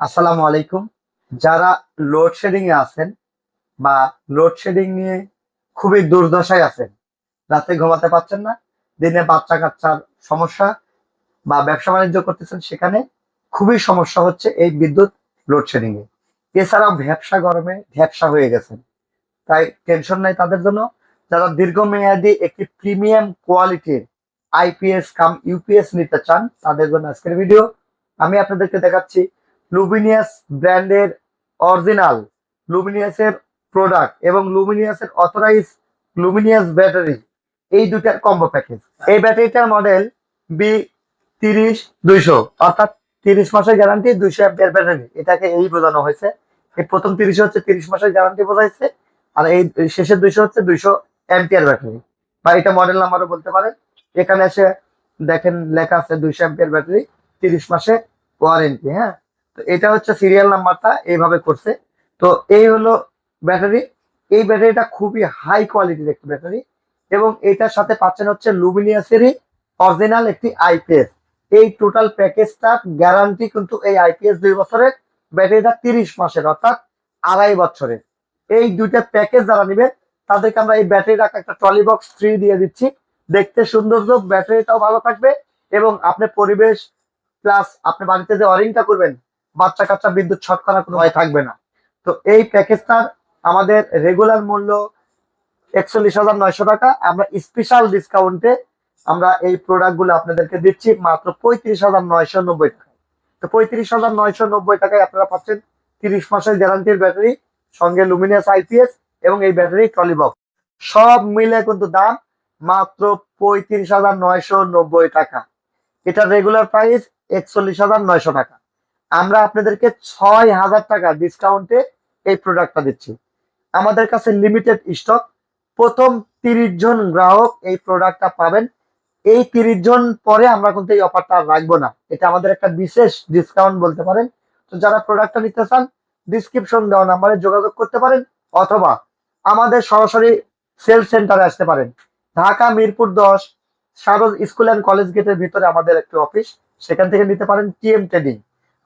আসসালামু আলাইকুম। যারা লোডশেডিং এ আছেন বা লোডশেডিং নিয়ে খুবই দুর্দশায় আছেন, রাতে ঘুমাতে পারছেন না, দিনে বাচ্চা কাচ্চার সমস্যা বা ব্যবসা বাণিজ্য করতেছেন সেখানে খুবই সমস্যা হচ্ছে এই বিদ্যুৎ লোডশেডিং এ এছাড়াও ব্যবসা গরমে ভ্যাবসা হয়ে গেছেন। তাই টেনশন নাই তাদের জন্য। যারা দীর্ঘমেয়াদী একটি প্রিমিয়াম কোয়ালিটির আইপিএস কাম ইউপিএস নিতে চান, তাদের জন্য আজকের ভিডিও আমি আপনাদেরকে দেখাচ্ছি লুমিনিয়াস ব্র্যান্ডের অরিজিনাল লুমিনিয়াসের প্রোডাক্ট এবং লুমিনিয়াসের অথরাইজ লুমিনিয়াস ব্যাটারি এই দুটার কম্বো প্যাকেজ এই ব্যাটারিটার মডেল বি তিরিশ দুইশো, অর্থাৎ তিরিশ মাসের গ্যারান্টি দুইশো অ্যাম্পিয়ার ব্যাটারি এটাকে এই বোঝানো হয়েছে। এই প্রথম তিরিশ হচ্ছে তিরিশ মাসের গ্যারান্টি বোঝাইছে, আর এই শেষের দুইশো হচ্ছে দুইশো অ্যাম্পিয়ার ব্যাটারি বা এটা মডেল নাম্বারও বলতে পারেন। এখানে এসে দেখেন লেখা আছে দুইশো অ্যাম্পিয়ার ব্যাটারি তিরিশ মাসে ওয়ারেন্টি হ্যাঁ? তো এটা হচ্ছে সিরিয়াল নাম্বারটা, এইভাবে করছে। তো এই হলো ব্যাটারি। এই ব্যাটারিটা খুবই হাই কোয়ালিটির একটি ব্যাটারি এবং এটার সাথে পাচ্ছেন হচ্ছে লুমিনিয়াসেরই অরিজিনাল একটি আইপিএস এই টোটাল প্যাকেজটা গ্যারান্টি কিন্তু এই আইপিএস দুই বছরের, ব্যাটারিটা তিরিশ মাসের, অর্থাৎ আড়াই বছরের। এই দুইটা প্যাকেজ যারা নিবে তাদেরকে আমরা এই ব্যাটারি রাখা একটা ট্রলি বক্স ফ্রি দিয়ে দিচ্ছি। দেখতে সৌন্দর্য ব্যাটারিটাও ভালো থাকবে এবং আপনি পরিবেশ প্লাস আপনি বাড়িতে যে ওয়ারিংটা করবেন বাচ্চা কাচ্চা বিদ্যুৎ শর্ট করার কোনো ভয় থাকবে না। তো এই প্যাকেজটার আমাদের রেগুলার মূল্য একচল্লিশ হাজার নয়শো টাকা। আমরা স্পেশাল ডিসকাউন্টে আমরা এই প্রোডাক্টগুলো আপনাদেরকে দিচ্ছি মাত্র পঁয়ত্রিশ হাজার নয়শো নব্বই টাকায়। তো পঁয়ত্রিশ হাজার নয়শো নব্বই টাকায় আপনারা পাচ্ছেন তিরিশ মাসের গ্যারান্টির ব্যাটারি সঙ্গে লুমিনিয়াস আইপিএস এবং এই ব্যাটারি ট্রলি বক্স সব মিলে কিন্তু দাম মাত্র পঁয়ত্রিশ হাজার নয়শো নব্বই টাকা। এটা রেগুলার প্রাইস একচল্লিশ হাজার নয়শো টাকা। আমরা আপনাদেরকে ছয় হাজার টাকা ডিসকাউন্টে এই প্রোডাক্টটা দিচ্ছি। আমাদের কাছে লিমিটেড স্টক প্রথম তিরিশ জন গ্রাহক এই প্রোডাক্টটা পাবেন। এই তিরিশ জন পরে আমরা কিন্তু এই অফারটা রাখব না। এটা আমাদের একটা বিশেষ ডিসকাউন্ট বলতে পারেন। তো যারা প্রোডাক্টটা নিতে চান ডিসক্রিপশন দেওয়া নাম্বারে যোগাযোগ করতে পারেন, অথবা আমাদের সরাসরি সেল সেন্টারে আসতে পারেন। ঢাকা মিরপুর দশ সারজ স্কুল অ্যান্ড কলেজ গেটের ভিতরে আমাদের একটি অফিস সেখান থেকে নিতে পারেন টিএম ট্রেডিং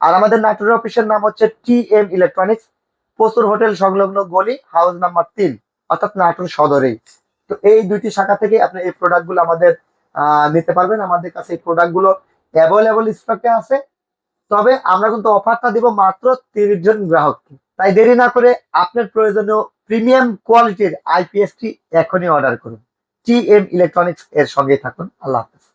আর আমাদের নাটোরের অফিসের নাম হচ্ছে টি এম ইলেকট্রনিক্স, প্রচুর হোটেল সংলগ্ন গলি, হাউস নাম্বার তিন, অর্থাৎ নাটোর সদরেই। তো এই দুইটি শাখা থেকে আপনি এই প্রোডাক্টগুলো আমাদের নিতে পারবেন। আমাদের কাছে এই প্রোডাক্টগুলো অ্যাভেলেবল স্টকে আছে। তবে আমরা কিন্তু অফারটা দিব মাত্র তিরিশ জন গ্রাহককে। তাই দেরি না করে আপনার প্রয়োজনীয় প্রিমিয়াম কোয়ালিটির আইপিএসটি এখনই অর্ডার করুন। টি এম ইলেকট্রনিক্স এর সঙ্গে থাকুন। আল্লাহ হাফেজ।